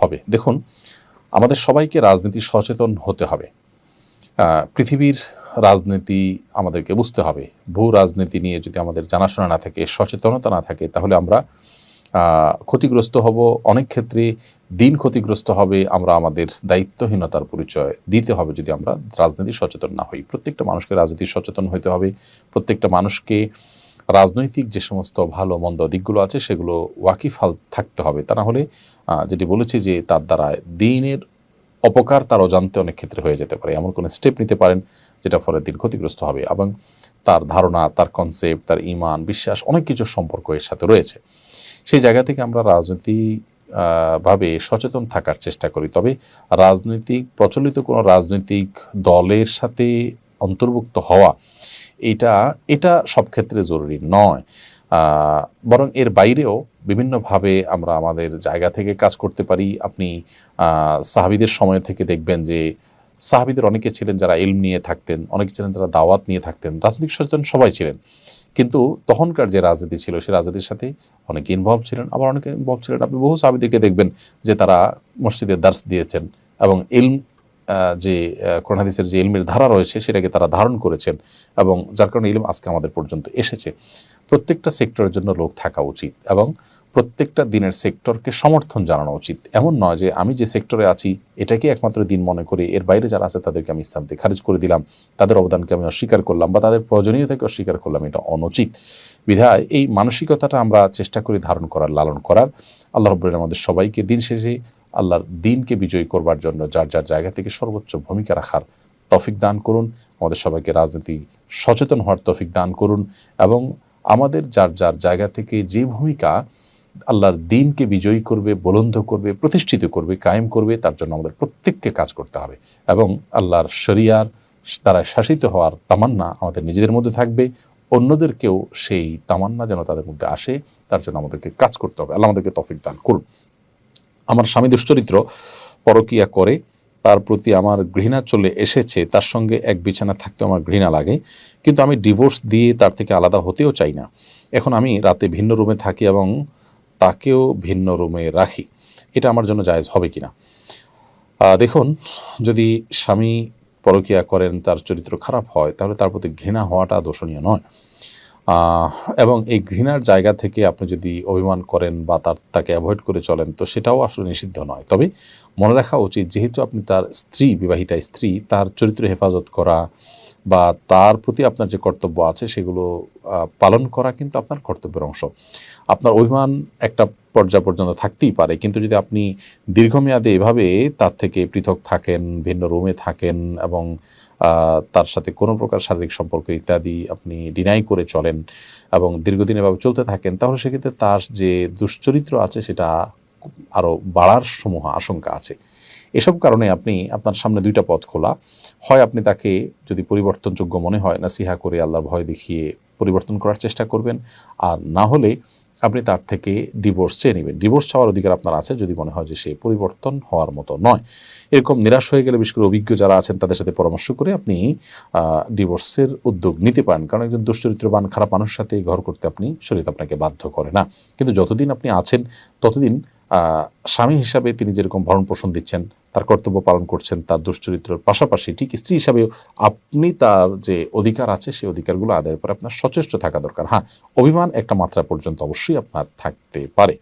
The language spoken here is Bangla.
হবে। দেখুন, আমাদের সবাইকে রাজনীতি সচেতন হতে হবে। পৃথিবীর রাজনীতি আমাদেরকে বুঝতে হবে। ভূ রাজনীতি নিয়ে যদি আমাদের জানাশোনা না থাকে, সচেতনতা না থাকে, তাহলে আমরা ক্ষতিগ্রস্ত হব। অনেক ক্ষেত্রে দিন ক্ষতিগ্রস্ত হবে। আমরা আমাদের দায়িত্বহীনতার পরিচয় দিতে হবে যদি আমরা রাজনীতি সচেতন না হই। প্রত্যেকটা মানুষকে রাজনীতি সচেতন হতে হবে। প্রত্যেকটা মানুষকে রাজনৈতিক যে সমস্ত ভালো মন্দ দিকগুলো আছে, সেগুলো ওয়াকিফাল থাকতে হবে। তা না হলে যেটি বলেছি যে তার দ্বারা দিনের অপকার তার অজান্তে অনেক ক্ষেত্রে হয়ে যেতে পারে। এমন কোনো স্টেপ নিতে পারেন যেটা ফলে দিন ক্ষতিগ্রস্ত হবে এবং তার ধারণা, তার কনসেপ্ট তার ইমান, বিশ্বাস অনেক কিছুর সম্পর্ক এর সাথে রয়েছে। সেই জায়গা থেকে আমরা রাজনীতি ভাবে সচেতন থাকার চেষ্টা করি। তবে রাজনৈতিক, প্রচলিত কোনো রাজনৈতিক দলের সাথে অন্তর্ভুক্ত হওয়া এটা এটা সব ক্ষেত্রে জরুরি নয়। বরং এর বাইরেও বিভিন্নভাবে আমরা আমাদের জায়গা থেকে কাজ করতে পারি। আপনি সাহাবিদের সময় থেকে দেখবেন যে সাহাবিদের অনেকে ছিলেন যারা এলম নিয়ে থাকতেন অনেকে ছিলেন যারা দাওয়াত নিয়ে থাকতেন রাজনৈতিক সচেতন সবাই ছিলেন। কিন্তু তখনকার যে রাজনীতি ছিল সেই রাজনীতির সাথে অনেকে ইনভলভ ছিলেন আবার অনেকে ইনভলভ ছিলেন। আপনি বহু সাহাবিদেরকে দেখবেন যে তারা মসজিদে দার্স দিয়েছেন এবং আহ, যে কোরআন হাদিসের যে ইলমের ধারা রয়েছে সেটাকে তারা ধারণ করেছেন এবং যার কারণে ইলম আজকে আমাদের পর্যন্ত এসেছে। প্রত্যেকটা সেক্টরের জন্য লোক থাকা উচিত এবং প্রত্যেকটা দিনের সেক্টরকে সমর্থন জানানো উচিত। এমন নয় যে আমি যে সেক্টরে আছি, এটাকে একমাত্র দিন মনে করে এর বাইরে যারা আছে তাদেরকে আমি ইসলাম থেকে খারিজ করে দিলাম, তাদের অবদানকে আমি অস্বীকার করলাম বা তাদের প্রয়োজনীয়তাকে অস্বীকার করলাম, এটা অনুচিত। বিধায় এই মানসিকতাটা আমরা চেষ্টা করি ধারণ করার, লালন করার। আল্লাহ রব্বুল আমাদের সবাইকে দিন শেষে আল্লাহর দিনকে বিজয়ী করবার জন্য যার যার জায়গা থেকে সর্বোচ্চ ভূমিকা রাখার তফিক দান করুন। আমাদের সবাইকে রাজনীতি সচেতন হওয়ার তফিক দান করুন এবং আমাদের যার যার জায়গা থেকে যে ভূমিকা আল্লাহর দিনকে বিজয়ী করবে, বলন্দ করবে, প্রতিষ্ঠিত করবে, কায়েম করবে, তার জন্য আমাদের প্রত্যেককে কাজ করতে হবে এবং আল্লাহর শরিয়ার দ্বারা শাসিত হওয়ার তামান্না আমাদের নিজেদের মধ্যে থাকবে। অন্যদেরকেও সেই তামান্না যেন তাদের মধ্যে আসে, তার জন্য আমাদেরকে কাজ করতে হবে। আল্লাহ আমাদেরকে তফিক দান করুন। আমার স্বামী দুশ্চরিত্র পরকিয়া করে, তার প্রতি আমার ঘৃণা চলে এসেছে, তার সঙ্গে এক বিছানা থাকতে আমার ঘৃণা লাগে। কিন্তু আমি ডিভোর্স দিয়ে তার থেকে আলাদা হতেও চাই না। এখন আমি রাতে ভিন্ন রুমে থাকি এবং তাকেও ভিন্ন রুমে রাখি। এটা আমার জন্য জায়েজ হবে কি না? দেখুন, যদি স্বামী পরকিয়া করেন, তার চরিত্র খারাপ হয়, তাহলে তার প্রতি ঘৃণা হওয়াটা দোষণীয় নয়। এবং এই ঘৃণার জায়গা থেকে আপনি যদি অভিমান করেন বা তার, তাকে অ্যাভয়েড করে চলেন, তো সেটাও আসলে নিষিদ্ধ নয়। তবে মনে রাখা উচিত, যেহেতু আপনি তার স্ত্রী, বিবাহিতা স্ত্রী, তার চরিত্র হেফাজত করা বা তার প্রতি আপনার যে কর্তব্য আছে, সেগুলো পালন করা কিন্তু আপনার কর্তব্যের অংশ। আপনার অভিমান একটা পর্যায় পর্যন্ত থাকতেই পারে, কিন্তু যদি আপনি দীর্ঘমেয়াদে এভাবে তার থেকে পৃথক থাকেন, ভিন্ন রুমে থাকেন এবং তার সাথে কোনো প্রকার শারীরিক সম্পর্ক ইত্যাদি আপনি ডিনাই করে চলেন এবং দীর্ঘদিন এভাবে চলতে থাকেন, তাহলে সেক্ষেত্রে তার যে দুশ্চরিত্র আছে সেটা আরও বাড়ার সমূহ আশঙ্কা আছে। এসব কারণে আপনি আপনার সামনে দুইটা পথ খোলা। হয় আপনি তাকে যদি পরিবর্তনযোগ্য মনে হয়, নাসিহা করে আল্লাহর ভয় দেখিয়ে পরিবর্তন করার চেষ্টা করবেন, আর না হলে আপনি তার থেকে ডিভোর্স চেয়ে নেবেন। ডিভোর্স চাওয়ার অধিকার আপনার আছে যদি মনে হয় যে সে পরিবর্তন হওয়ার মতো নয়। এরকম নিরাশ হয়ে গেলে বিশেষ করে অভিজ্ঞ যারা আছেন তাদের সাথে পরামর্শ করে আপনি ডিভোর্সের উদ্যোগ নিতে পারেন। কারণ একজন দুশ্চরিত্রবান, খারাপ মানুষের সাথে ঘর করতে আপনি শরীর আপনাকে বাধ্য করে না। কিন্তু যতদিন আপনি আছেন, ততদিন স্বামী হিসাবে তিনি যেরকম ভরণ পোষণ দিচ্ছেন তার কর্তব্য পালন করছেন তার দুশ্চরিত্রের পাশাপাশি ঠিক স্ত্রী হিসাবেও আপনি তার যে অধিকার আছে, সেই অধিকারগুলো আদায়ের পরে আপনার সচেষ্ট থাকা দরকার। হ্যাঁ অভিমান একটা মাত্রা পর্যন্ত অবশ্যই আপনার থাকতে পারে।